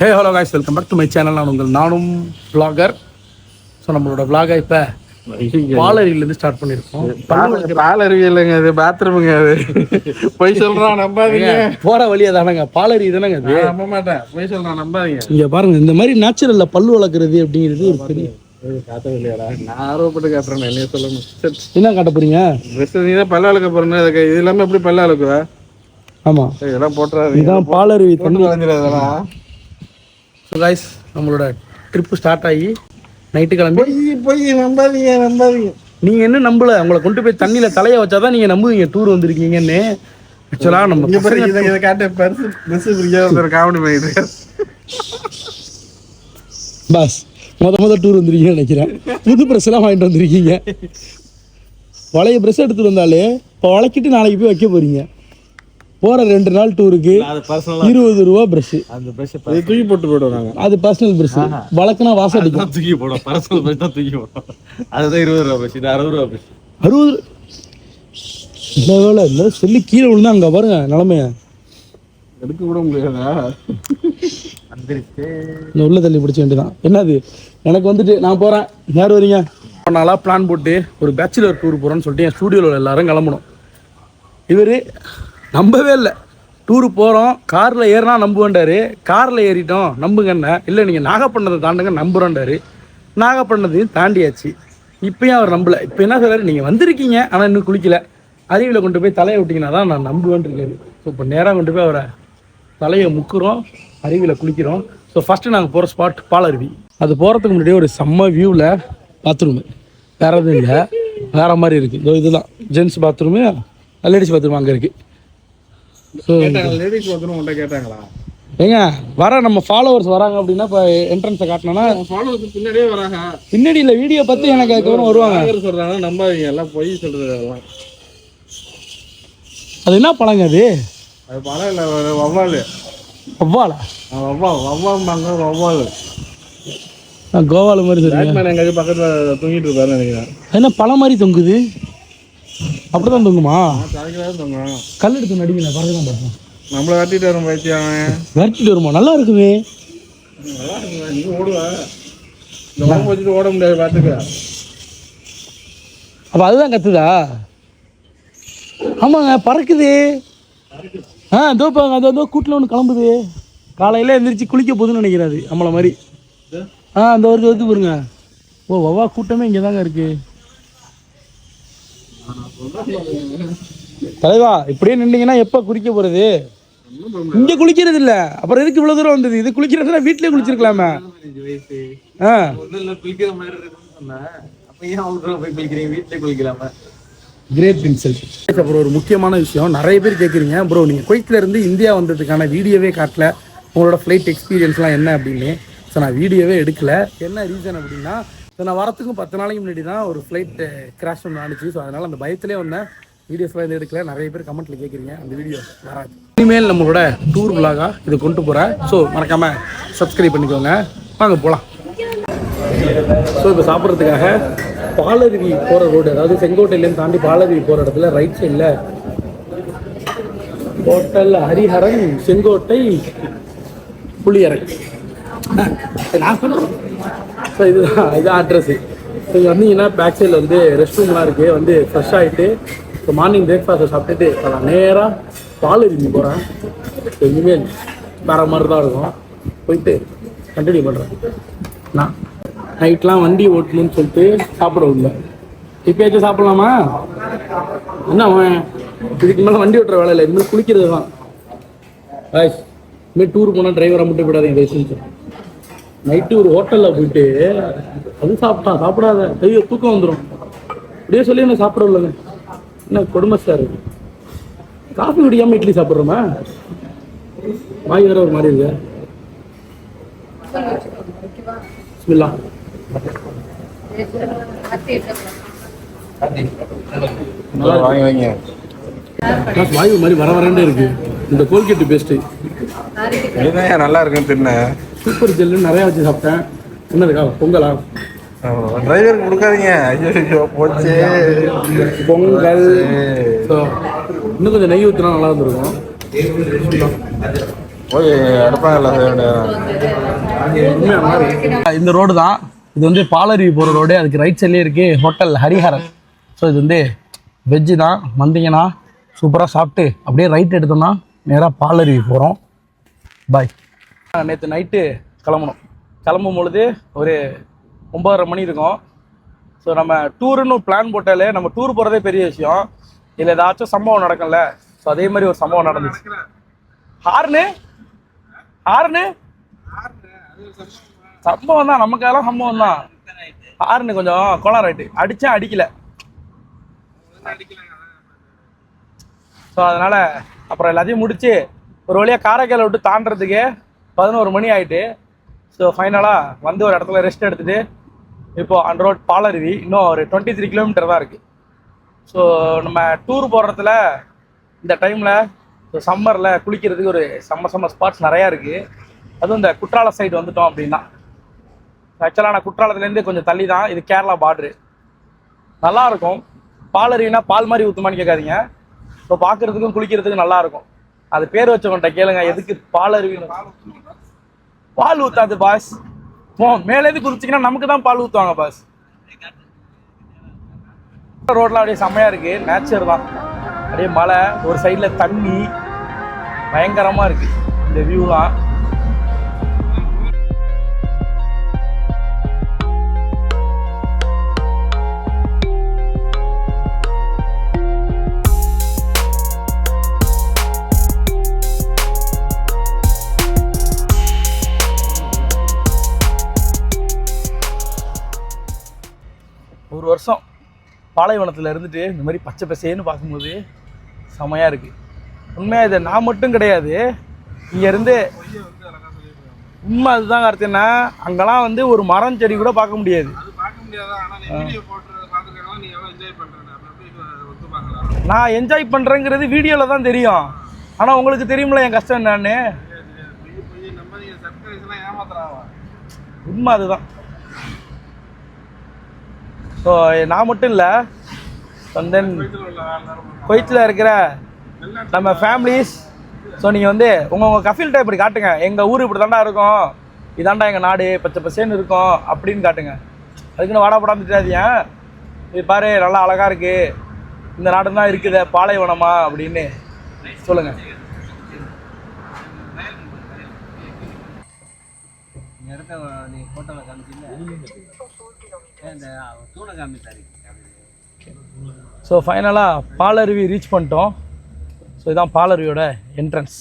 Hey hello guys welcome back to my channel நான் உங்கள் நானும் vlogger. ஸோ நம்மளோட vlog-அ இப்போ பாலரியிலேருந்து ஸ்டார்ட் பண்ணியிருக்கோம். பால் அருவி இல்லைங்க அது பாத்ரூமுங்க அது. போய் சொல்றான் நம்பாதீங்க. போகிற வழியா தானங்க பாலரி தானங்க அது. நம்ப மாட்டேன் போய் சொல்றான் நம்பாதீங்க. இங்கே பாருங்க இந்த மாதிரி நேச்சுரலில் பல்லு வளர்க்குறது அப்படிங்கிறது ஒரு பெரிய என்ன காட்ட போறீங்க? பல்ல அழுக்க போறேன்னு இது இல்லாம எப்படி பல்ல அழுக்குவ சரி, இதெல்லாம் போட்டுறாது இதுதான் பாலருவி தண்ணி. வளைஞ்சிடாதெல்லாம் ஸோ காய்ஸ் நம்மளோட ட்ரிப்பு ஸ்டார்ட் ஆகி நைட்டு கிளம்பி. பொய் பொய் நம்பாதீங்க நம்பாதீங்க. நீங்க என்ன நம்பல? உங்களை கொண்டு போய் தண்ணியில தலைய வச்சாதான் நீங்க நம்புவீங்க டூர் வந்திருக்கீங்கன்னு. ஆக்சுவலா நம்ம இதை காட்டு பரிசு ஒரு காமெடி பண்ணிட்டு பாஸ் முத முத டூர் வந்திருக்கீங்கன்னு நினைக்கிறேன். புது ப்ரெஸ் எல்லாம் வாங்கிட்டு வந்திருக்கீங்க. பழைய ப்ரெஸ் எடுத்துட்டு வந்தாலே இப்போ வளக்கிட்டு நாளைக்கு போய் வைக்க போறீங்க. போற ரெண்டு நாள் டூருக்கு அது பர்சனலா இருபது ரூபா ப்ரஷ் அந்த பிரஷ் தூக்கி போட்டு போயிடுவாங்க அது பர்சனல் ப்ரெஷ் வழக்குனா வாசம் அடிக்கும். தூக்கி போடும். பர்சனல் பிரஷ் தான் தூக்கி போடும். அதுதான் இருபது ரூபா பிரஷ் இது அறுபது ரூபா பிரஷ் அறுபது இந்த வேலை இல்லை சொல்லி கீழே விழுந்தா அங்க பாருங்க நிலமைய. எடுக்க கூட முடியாதா? இந்த உள்ள தள்ளி பிடிச்ச வேண்டியதான் என்னது? எனக்கு வந்துட்டு நான் போறேன். யார் வரீங்க? நாளாக பிளான் போட்டு ஒரு பேச்சுலர் டூர் போகிறோன்னு சொல்லிட்டு என் ஸ்டூடியோவில் எல்லாரும் கிளம்பணும். இவர் நம்பவே இல்லை. டூர் போகிறோம் காரில் ஏறினா நம்புவேன்டாரு காரில் ஏறிட்டோம் நம்புங்கண்ணே இல்லை நீங்கள் நாகப்பட்டினத்தை தாண்டுங்க நம்புகிறோன்டாரு நாகப்பட்டினத்தையும் தாண்டியாச்சு. இப்பயும் அவர் நம்பலை. இப்போ என்ன சொல்கிறார் நீங்கள் வந்திருக்கீங்க ஆனால் இன்னும் குளிக்கல. அருவியில் கொண்டு போய் தலையை விட்டிங்கன்னா தான் நான் நம்புவேன்ட்டு ஸோ இப்போ நேராக கொண்டு போய் அவரை தலையை முக்குறோம் அருவியில் குளிக்கிறோம். ஸோ ஃபஸ்ட்டு நாங்கள் போகிற ஸ்பாட் பாலருவி. அது போகிறதுக்கு முன்னாடியே ஒரு செம்ம வியூவில் பாத்ரூமு வேறு எதுவும் இல்லை. வேற மாதிரி இருக்குது இதோ இதுதான். ஜென்ஸ் பாத்ரூமு லேடிஸ் பாத்ரூம் அங்கே இருக்குது லேடிஸ் வந்து உன்கிட்ட கேட்டாங்களா? ஏங்க வர நம்ம ஃபாலோவர்ஸ் வராங்க அப்படின்னா இப்போ என்ட்ரன்ஸை காட்டினோன்னா ஃபாலோவர்ஸ் பின்னாடியே வராங்க. பின்னாடி இல்லை வீடியோ பார்த்து எனக்கு அதுக்கப்புறம் வருவாங்க. யார் சொல்றாங்க நம்பாதீங்க எல்லாம் பொய் அதெல்லாம். அது என்ன பழங்க அது? அது பணம் இல்லை வவ்வால். வவ்வாலா? வவ்வா வவ்வாம்பாங்க வவ்வால் நான் கோவால மாதிரி சொல்லுங்க எங்கேயாச்சும் பக்கத்தில் தூங்கிட்டு இருப்பாரு நினைக்கிறேன். என்ன பழம் மாதிரி தொங்குது? அப்படிதான் தொங்குமா? கல் எடுத்து நடிங்க பறக்க தான் பார்ப்போம் நம்மளை கட்டிட்டு வரும் அவன். விரட்டிட்டு வருமா? நல்லா இருக்குமே. நல்லா இருக்குங்க நீ ஓடுவேன் இந்த உடம்பு வச்சுட்டு ஓட முடியாது பார்த்துக்க. அப்போ அதுதான் கத்துதா? ஆமாங்க பறக்குது. ஆ இதோ பாருங்க அதோ அதோ கூட்டில் ஒன்று கிளம்புது. காலையில் எந்திரிச்சு குளிக்க போகுதுன்னு நினைக்கிறாரு நம்மளை மாதிரி. ஆ அந்த வருது வருது பாருங்க. ஓ வவா கூட்டமே இங்கே தாங்க இருக்கு. தலைவா இப்படியே நின்றீங்கன்னா எப்போ குளிக்க போகிறது இங்க குளிக்கிறது இல்லை. அப்புறம் எதுக்கு இவ்வளவு தூரம் வந்தது? இது குளிக்கிறதுனா வீட்லயே குளிச்சிருக்கலாமே. ஆ. குளிக்கிற மாதிரி இருக்குன்னு போய் குளிக்கலாமா கிரேட் இன்சல்ட் அப்புறம் ஒரு முக்கியமான விஷயம். நிறைய பேர் கேட்குறீங்க ப்ரோ நீங்கள் குவைத்தில் இருந்து இந்தியா வந்ததுக்கான வீடியோவே காட்டல. உங்களோட ஃப்ளைட் எக்ஸ்பீரியன்ஸ்லாம் என்ன அப்படின்னு. ஸோ நான் வீடியோவே எடுக்கல. என்ன ரீசன் அப்படின்னா ஸோ நான் வரத்துக்கும் பத்து நாளைக்கு முன்னாடி தான் ஒரு ஃப்ளைட் கிராஷ் ஒன்று ஆனிச்சு ஸோ அதனால் அந்த பயத்திலே வந்தேன். வீடியோஸ்லாம் எதுவும் எடுக்கல. நிறைய பேர் கமெண்ட்டில் கேட்குறீங்க அந்த வீடியோ வராது. இனிமேல் நம்மளோட டூர் vlog-ஆ இதை கொண்டு போகிறேன் ஸோ மறக்காமல் சப்ஸ்கிரைப் பண்ணிக்கோங்க. வாங்க போகலாம் ஸோ இப்போ சாப்பிட்றதுக்காக பாலருவி போகிற ரோடு அதாவது செங்கோட்டையிலேருந்து தாண்டி பாலருவி போகிற இடத்துல ரைட் சைடில் ஹோட்டல் ஹரிஹரன் செங்கோட்டை புளியரை நான் சொல்கிறேன் ஸோ இதுதான் இதுதான் அட்ரஸ்ஸு ஸோ இங்கே வந்தீங்கன்னா பேக் சைடில் வந்து ரெஸ்ட் ரூம்லாம் இருக்குது வந்து ஃப்ரெஷ் ஆகிட்டு இப்போ மார்னிங் பிரேக்ஃபாஸ்ட்டை சாப்பிட்டுட்டு இப்போ நான் நேராக பால் பாலருவி போகிறேன் ஸோ இனிமேல் வேறு மாதிரி தான் இருக்கும். போயிட்டு கண்டினியூ பண்ணுறேன் நான் நைட்லாம் வண்டி ஓட்டணும்னு சொல்லிட்டு சாப்பிட விடல. இப்பயாச்சும் சாப்பிட்லாமா? என்ன அவன்? இதுக்கு மேலே வண்டி ஓட்டுற வேலை இல்லை. இனிமேல் குளிக்கிறது தான். ஆய்ஸ் இனிமேல் டூர் போனால் டிரைவரை மட்டும் விடாதீங்க தயவு செஞ்சு. நைட்டு ஒரு ஹோட்டலில் போயிட்டு அது சாப்பிட்டான் சாப்பிடாத. ஐயோ தூக்கம் வந்துடும் அப்படியே சொல்லி என்ன சாப்பிட இல்லைங்க என்ன கொடுமை சார் காஃபி குடிக்காம இட்லி சாப்பிட்றோமா? வாய் வேற ஒரு மாதிரி இருக்கு. பிஸ்மில்லா. வாயு மாதிரி வர வரண்டே இருக்கு. இந்த கோல்கேட்டு பேஸ்ட்டு இதுதான் நல்லா இருக்குன்னு தின்னேன் சூப்பர் ஜெல்லு நிறையா வச்சு சாப்பிட்டேன். என்னதுக்கா பொங்கலா? டிரைவருக்கு கொடுக்காதீங்க. ஐயோ போச்சு. பொங்கல். ஸோ இன்னும் கொஞ்சம் நெய் ஊற்றினா நல்லா இருந்திருக்கும். போய் அடுப்பாங்கல்ல இந்த ரோடு தான். இது வந்து பாலருவி போகிற ரோடு. அதுக்கு ரைட் சைட்லேயே இருக்குது ஹோட்டல் ஹரிஹரன். ஸோ இது வந்து வெஜ்ஜு தான். வந்தீங்கன்னா சூப்பராக சாப்பிட்டு அப்படியே ரைட் எடுத்தோம்னா நேராக பாலருவி போகிறோம் பாய் நேற்று நைட்டு கிளம்பணும். கிளம்பும் பொழுது ஒரு ஒம்பதரை மணி இருக்கும். ஸோ நம்ம டூருன்னு பிளான் போட்டாலே நம்ம டூர் போகிறதே பெரிய விஷயம். இதில் ஏதாச்சும் சம்பவம் நடக்கும்ல. ஸோ அதே மாதிரி ஒரு சம்பவம் நடந்துச்சு. ஹார்னு? ஹார்னு? சம்பவம் தான். நமக்கெல்லாம் சம்பவம் தான். ஹார்னு கொஞ்சம் கோளார் ஆயிட்டு. அடிச்சேன் அடிக்கல. ஸோ அதனால அப்புறம் எல்லாத்தையும் முடிச்சு ஒரு வழியாக காரைக்காலை விட்டு தாண்டதுக்கு பதினோரு மணி ஆயிட்டு. ஸோ ஃபைனலாக வந்து ஒரு இடத்துல ரெஸ்ட் எடுத்துட்டு இப்போது அன் ரோட் பாலருவி இன்னும் ஒரு டுவெண்ட்டி த்ரீ கிலோமீட்டர் தான் இருக்குது ஸோ நம்ம டூர் போடுறதுல இந்த டைமில் ஸோ சம்மரில் குளிக்கிறதுக்கு ஒரு செம்ம செம்ம ஸ்பாட்ஸ் நிறையா இருக்குது அதுவும் இந்த குற்றால சைடு வந்துட்டோம் அப்படின்னா. ஆக்சுவலாக நான் குற்றாலத்துலேருந்து கொஞ்சம் தள்ளி தான். இது கேரளா பார்ட்ரு நல்லா இருக்கும் பாலருவினா பால் மாதிரி ஊற்றுமான்னு கேட்காதீங்க. ஸோ பார்க்குறதுக்கும் குளிக்கிறதுக்கும் நல்லாயிருக்கும். அது பேர் வச்சவன்ட்ட கேளுங்க. எதுக்கு பாலருவின்னு? பால் ஊத்தாது பாஸ் போ மேலேருந்து குதிச்சிங்கன்னா நமக்கு தான் பால் ஊற்றுவாங்க பாஸ் ரோட்லாம் அப்படியே செம்மையா இருக்கு. நேச்சர் தான். அப்படியே மலை ஒரு சைடில் தண்ணி. பயங்கரமா இருக்கு. இந்த வியூலாம் பாலைவனத்தில் இருந்துட்டு இந்த மாதிரி பச்சை பசேன்னு பார்க்கும்போது செமையாக இருக்குது உண்மையாக இது நான் மட்டும் கிடையாது. இங்கேருந்து உண்மை அதுதான் கருத்துன்னா அங்கெல்லாம் வந்து ஒரு மரம் செடி கூட பார்க்க முடியாது. நான் என்ஜாய் பண்ணுறேங்கிறது வீடியோவில் தான் தெரியும். ஆனால் உங்களுக்கு தெரியுமில்ல என் கஷ்டம் என்னன்னு? உண்மை அதுதான். ஸோ நான் மட்டும் இல்லை. தென் வீட்டில் குவைத்தில் இருக்கிற நம்ம ஃபேமிலிஸ் ஸோ நீங்கள் வந்து உங்கள் உங்கள் கஃபீல்கிட்ட இப்படி காட்டுங்க. எங்கள் ஊர் இப்படி தாண்டா இருக்கும். இதாண்டா எங்கள் நாடு. பச்சை பசேன்னு இருக்கும். அப்படின்னு காட்டுங்க. அதுக்குன்னு வாடா படம் இது பாரு நல்லா அழகாக இருக்குது இந்த நாடு தான் இருக்குது. பாலைவனமா அப்படின்னு சொல்லுங்கள் இடத்த நீ ஃபோட்டோவில் காமிச்சில்ல ஸோ ஃபைனலாக பாலருவி ரீச் பண்ணிட்டோம். ஸோ இதான் பாலருவியோட என்ட்ரன்ஸ்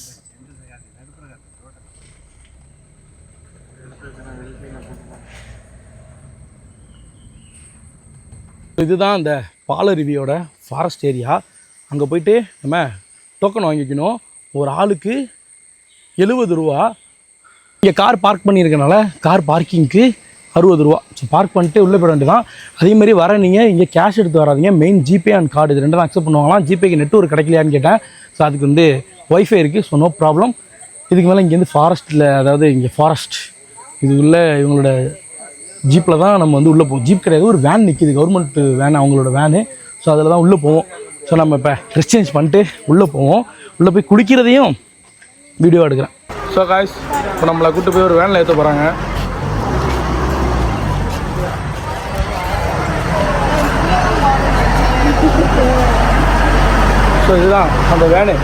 இதுதான் இந்த பாலருவியோட ஃபாரஸ்ட் ஏரியா அங்கே போயிட்டு நம்ம டோக்கன் வாங்கிக்கணும். ஒரு ஆளுக்கு எழுபது ரூபா. இங்கே கார் பார்க் பண்ணியிருக்கனால கார் பார்க்கிங்க்கு அறுபது ரூபா. ஸோ பார்க் பண்ணிட்டு உள்ளே போயிட வேண்டியதான் அதே மாதிரி வர நீங்கள் இங்கே கேஷ் எடுத்து வராதீங்க. மெயின் ஜிபே அண்ட் கார்டு இது ரெண்டும் அக்செப்ட் பண்ணுவாங்களாம். ஜிபேக்கு நெட்ஒர்க் கிடைக்கலையான்னு கேட்டேன். ஸோ அதுக்கு வந்து ஒய்ஃபை இருக்குது ஸோ நோ ப்ராப்ளம் இதுக்கு மேலே இங்கேருந்து ஃபாரஸ்ட்டில் அதாவது இங்கே ஃபாரஸ்ட் இது உள்ள இவங்களோட ஜீப்பில் தான் நம்ம வந்து உள்ளே போவோம் ஜீப் கிடையாது. ஒரு வேன் நிற்கிது கவர்மெண்ட் வேன் அவங்களோட வேனு ஸோ அதில் தான் உள்ளே போவோம். ஸோ நம்ம இப்போ ட்ரெஸ் சேஞ்ச் பண்ணிட்டு உள்ளே போவோம். உள்ளே போய் குடிக்கிறதையும் வீடியோ எடுக்கிறேன். ஸோ காய்ஸ் இப்போ நம்மளை கூட்டு போய் ஒரு வேனில் ஏற்ற போகிறாங்க ஸோ இதுதான் அந்த வேனு.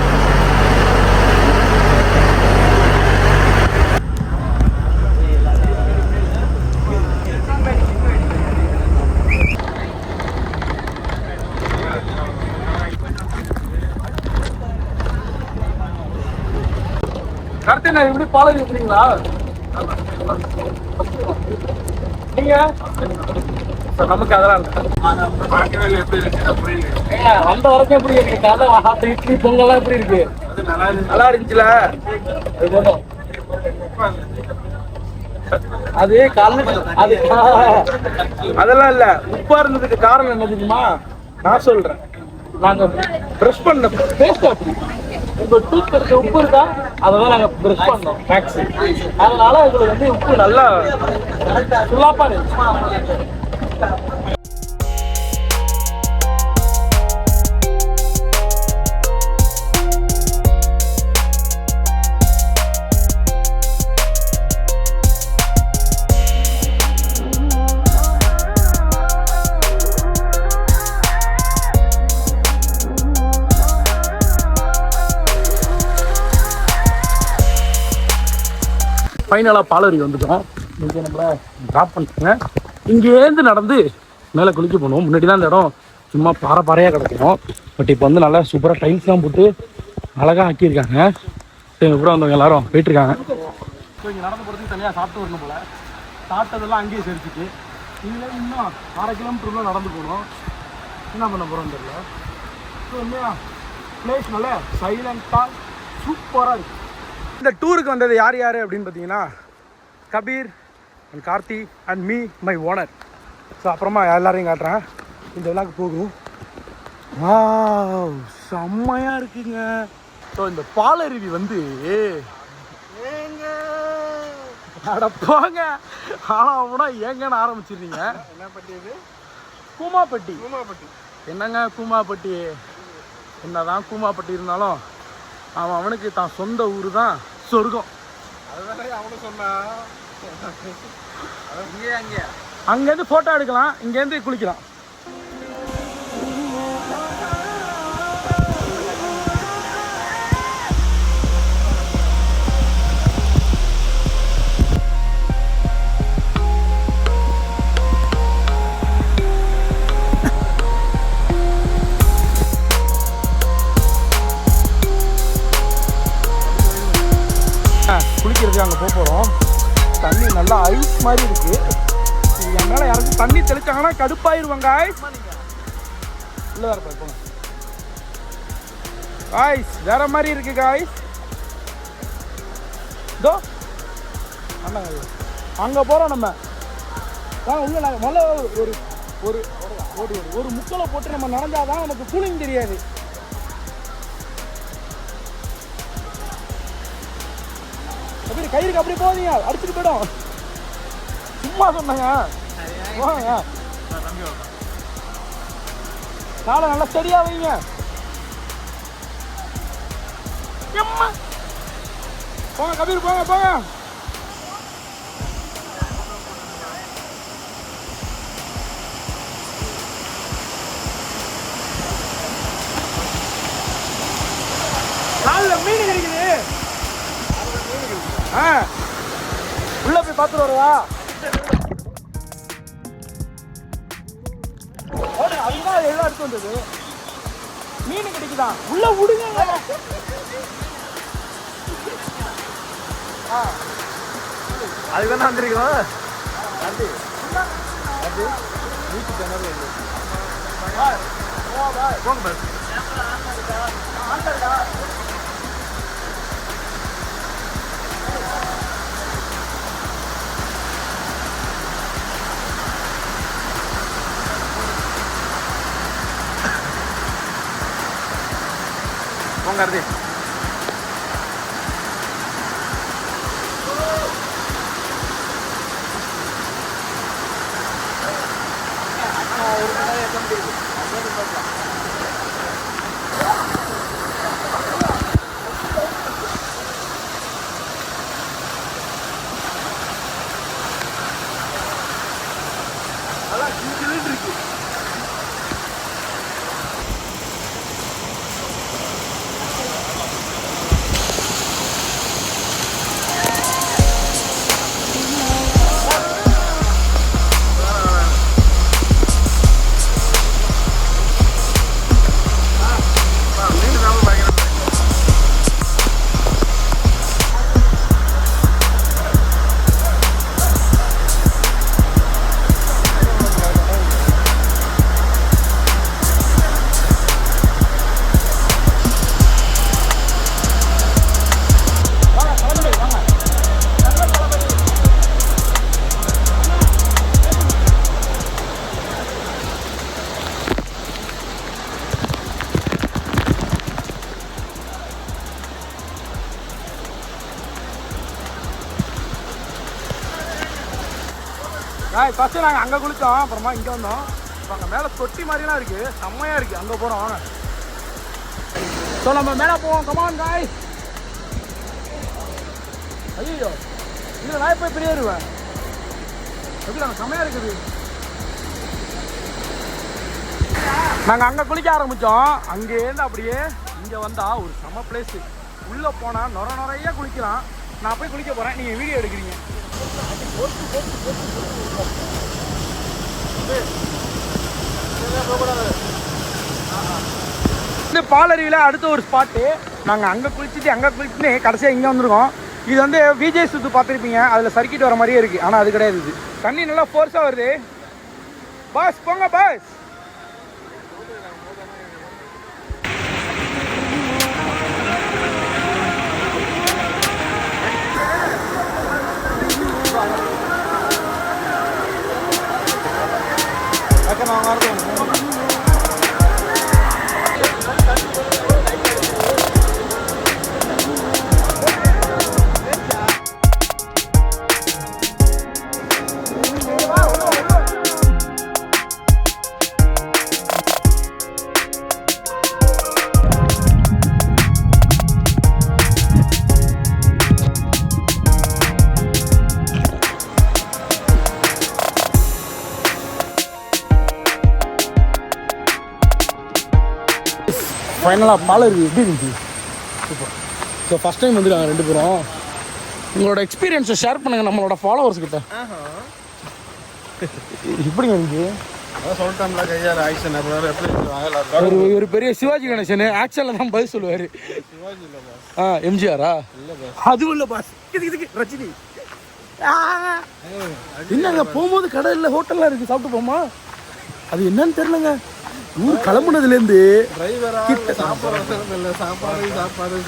கரெக்டாக இப்படி பாலம் இருக்கிறீங்களா நீங்க? நமக்கு அதெல்லாம் வந்த வரைக்கும் எப்படி இருக்கு? கதை இட்லி பொங்கல்லாம் எப்படி இருக்கு? நல்லா இருந்துச்சுல? அது போதும். அது காலைல அது அதெல்லாம் இல்ல. உப்பா இருந்ததுக்கு காரணம் என்ன தெரியுமா? நான் சொல்றேன். நாங்க பிரஷ் பண்ண பேஸ்ட் அப்படி உங்க டூத் உப்பு இருக்கா? அதெல்லாம் நாங்க பிரஷ் பண்ணோம் மேக்ஸ் அதனால உங்களுக்கு வந்து உப்பு நல்லா சுல்லாப்பா ஃபைனலாக பாலரி வந்துட்டோம். இங்கே நம்மளை ட்ராப் பண்ணிட்டுங்க. இங்கேருந்து நடந்து மேலே குளிக்க போகணும். முன்னாடி தான் இந்த இடம் சும்மா பாறை பாறையாக கிடக்கும். பட் இப்போ வந்து நல்லா சூப்பராக டைல்ஸ்லாம் போட்டு அழகாக ஆக்கியிருக்காங்க. சரி எங்கள் கூட வந்தவங்க எல்லாரும் போயிட்டுருக்காங்க. ஸோ இங்கே நடந்து போகிறதுக்கு தனியாக சாப்பிட்டு வரணும் போல். சாப்பிட்டதெல்லாம் அங்கேயே சரிச்சுட்டு. இதில் இன்னும் அரை கிலோமீட்டர் நடந்து போகணும். என்ன பண்ண போகிறோம் தெரியல. ஸோ உண்மையா பிளேஸ் நல்லா சைலண்ட்டாக சூப்பராக இருக்குது இந்த டூருக்கு வந்தது யார் யார் அப்படின்னு பார்த்தீங்கன்னா Kabir and Karthi and me my owner so அப்புறமா எல்லாரையும் காட்டுறேன். இந்த விழாக்கு போகும். வாவ் செம்மையாக இருக்குங்க. ஸோ இந்த பாலருவி வந்து போங்க. ஆனால் அவனா ஏங்கன்னு ஆரம்பிச்சிடுறீங்க என்ன பட்டி கூமாப்பட்டி. பூமாப்பட்டி என்னங்க கூமாப்பட்டி? என்னதான் கூமாப்பட்டி இருந்தாலும் அவன் அவனுக்கு தான் சொந்த ஊர் தான் சொர்க்கம். அதுதானே அவனும் சொன்னா இங்கே அங்கே அங்கேருந்து ஃபோட்டோ எடுக்கலாம் இங்கேருந்து குளிக்கலாம். ஆ, குளிக்கிறதுக்கு அங்கே போக போகிறோம் தண்ணி நல்லா ஐஸ் மாதிரி இருக்கு. இது என் மேலே யாராச்சும் தண்ணி தெளிச்சாங்கன்னா கடுப்பாயிருவாங்க உள்ள வேற போய் காய்ஸ் வேற மாதிரி இருக்கு காய்ஸ் இதோ. ஆமாங்க அங்கே போகிறோம் நம்ம. வாங்க உள்ள நாங்கள் முதல்ல ஒரு ஒரு ஒரு ஒரு ஒரு முக்கலை போட்டு நம்ம நடந்தாதான் நமக்கு கூலிங் தெரியாது. கயிறுக்கு அப்படியே போதீங்க அடிச்சுட்டு போயிடும். சும்மா சொன்னாங்க. போங்க காலை நல்லா சரியா வைங்க. எம்மா. போங்க கபீர் போங்க போங்க. ஆ உள்ள போய் பார்த்துட்டு வருவா அதுதான் எல்லாம் எடுத்து வந்தது மீன் கிடைக்குதா உள்ள விடுங்க அதுதானே வந்திருக்கோம் போங்க con Gardí. ஃபஸ்ட்டு நாங்கள் அங்கே குளித்தோம் அப்புறமா இங்கே வந்தோம். இப்போ அங்கே மேலே தொட்டி மாதிரிலாம் இருக்குது செம்மையாக இருக்குது அங்கே போகிறோம் வாங்க. ஸோ நம்ம மேலே போவோம். கமான் காய் ஐயோ இல்லை நான் போய் பெரிய ஏறுவேன். எப்படி அங்கே செம்மையாக இருக்குது? நாங்கள் அங்கே குளிக்க ஆரம்பித்தோம் அங்கேருந்து அப்படியே இங்கே வந்தால் ஒரு செம பிளேஸு உள்ளே போனால் நொர நிறைய குளிக்கலாம். நான் போய் குளிக்க போகிறேன் நீங்கள் வீடியோ எடுக்கிறீங்க. இந்த பாலருவியில் அடுத்த ஒரு ஸ்பாட்டு நாங்கள் அங்கே குளிச்சுட்டு அங்கே குளிச்சுட்டு கடைசியாக இங்கே வந்திருக்கோம். இது வந்து விஜய் சுத்து பார்த்துருப்பீங்க. அதில் சர்க்கிட் வர மாதிரியே இருக்குது ஆனால் அது கிடையாது தண்ணி நல்லா ஃபோர்ஸாக வருது. பாஸ் போங்க பாஸ் ஃபைனலாக பாலருவி எப்படி இருந்துச்சு? சூப்பர் ஸோ ஃபஸ்ட் டைம் வந்துருக்காங்க ரெண்டு பேரும். உங்களோட எக்ஸ்பீரியன்ஸை ஷேர் பண்ணுங்கள் நம்மளோட ஃபாலோவர்ஸ் கிட்ட. எப்படிங்க இருந்துச்சு? ஒரு பெரிய சிவாஜி கணேசன். ஆக்ஷனில் தான் பதில் சொல்லுவார். ஆ எம்ஜிஆரா? அதுவும் இல்லை பாஸ் ரஜினி. என்னங்க போகும்போது கடை இல்லை ஹோட்டல்லாம் இருக்குது சாப்பிட்டு போமா? அது என்னன்னு தெரிலங்க ஊர் கிளம்புனதுலேருந்து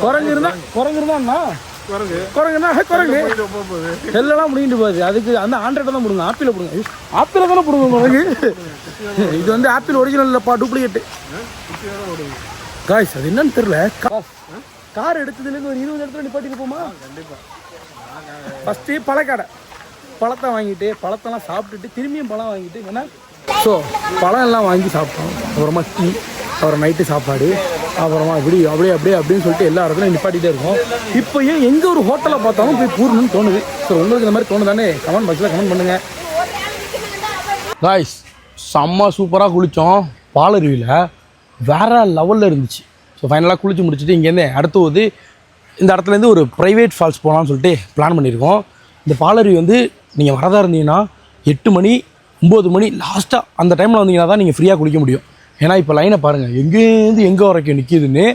குரங்கு இருந்தா குரங்கு இருந்தா குரங்கு குரங்குன்னா குரங்கு எல்லாம் முடிங்கிட்டு போகுது? அதுக்கு அந்த ஆண்ட்ராய்டை தான் பிடுங்க ஆப்பிள பிடுங்க. ஆப்பிள தானே பிடுங்க குரங்கு இது வந்து ஆப்பிள் ஒரிஜினல் இல்லைப்பா டூப்ளிகேட்டு காய்ஸ் அது என்னன்னு தெரியல. கார் எடுத்ததுலேருந்து ஒரு இருபது இடத்துல நிப்பாட்டிட்டு போமா? ஃபஸ்ட்டு பழக்கடை. பழத்தை வாங்கிட்டு பழத்தெல்லாம் சாப்பிட்டுட்டு திரும்பியும் பழம் வாங்கிட்டு ஏன்னா ஸோ பழம் எல்லாம் வாங்கி சாப்பிட்டோம். அப்புறமா டீ அப்புறம் நைட்டு சாப்பாடு அப்புறமா இப்படி அப்படியே அப்படியே அப்படின்னு சொல்லிட்டு எல்லா இடத்துலையும் நிப்பாட்டிகிட்டே இருக்கோம். இப்போ ஏன் எங்கே ஒரு ஹோட்டலை பார்த்தாலும் போய் பூரணும்னு தோணுது. ஸோ உங்களுக்கு இந்த மாதிரி தோணுதானே? கமெண்ட் பாக்ஸில் கமெண்ட் பண்ணுங்கள் காய்ஸ் செம்ம சூப்பராக குளித்தோம் பாலருவியில் வேற லெவலில் இருந்துச்சு. ஸோ ஃபைனலாக குளித்து முடிச்சுட்டு இங்கேருந்து அடுத்தது இந்த இடத்துலேருந்து ஒரு ப்ரைவேட் ஃபால்ஸ் போகலான்னு சொல்லிட்டு பிளான் பண்ணியிருக்கோம். இந்த பாலருவி வந்து நீங்கள் வரதா இருந்தீங்கன்னா எட்டு மணி ஒம்பது மணி லாஸ்ட்டாக அந்த டைமில் வந்தீங்கன்னா தான் நீங்கள் ஃப்ரீயாக குளிக்க முடியும். ஏன்னா இப்போ லைனை பாருங்கள் எங்கேருந்து எங்கே வரைக்கும் நிற்கிதுன்னு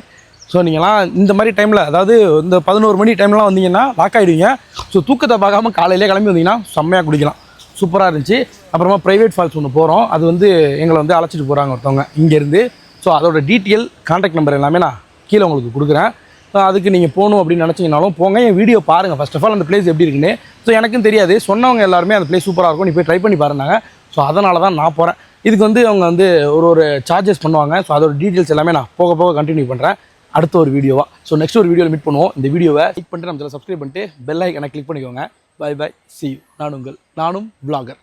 ஸோ நீங்களாம் இந்த மாதிரி டைமில் அதாவது இந்த பதினோரு மணி டைம்லாம் வந்தீங்கன்னா லாக் ஆகிடுவீங்க ஸோ தூக்கத்தை பார்க்காம காலையிலே கிளம்பி வந்தீங்கன்னா செம்மையாக குளிக்கலாம். சூப்பராக இருந்துச்சு. அப்புறமா ப்ரைவேட் ஃபால்ஸ் ஒன்று போகிறோம் அது வந்து எங்களை வந்து அழைச்சிட்டு போகிறாங்க ஒருத்தவங்க இங்கேருந்து ஸோ அதோட டீட்டெயில் காண்டாக்ட் நம்பர் எல்லாமே நான் கீழே உங்களுக்கு கொடுக்குறேன். ஸோ அதுக்கு நீங்கள் போகணும் அப்படின்னு நினச்சிங்கனாலும் போங்க. என் வீடியோ பாருங்கள் ஃபஸ்ட் ஆஃப் ஆல் அந்த பிளேஸ் எப்படி இருக்குன்னு. ஸோ எனக்கும் தெரியாது. சொன்னவங்க எல்லாருமே அந்த பிளேஸ் சூப்பராக இருக்கும். நீ போய் ட்ரை பண்ணி பாருந்தாங்க ஸோ அதனால தான் நான் போகிறேன் இதுக்கு வந்து அவங்க வந்து ஒரு ஒரு சார்ஜஸ் பண்ணுவாங்க. ஸோ அதோட டீட்டெயில்ஸ் எல்லாமே நான் போக போக கண்டினியூ பண்ணுறேன் அடுத்த ஒரு வீடியோவா ஸோ நெக்ஸ்ட் ஒரு வீடியோவில் மீட் பண்ணுவோம். இந்த வீடியோவை கிளிக் பண்ணிட்டு நம்ம சப்ஸ்கிரைப் பண்ணிட்டு பெல் ஐக்கனை கிளிக் பண்ணிக்கோங்க. பை பை சி நான் உங்கள் நானும் vlogger.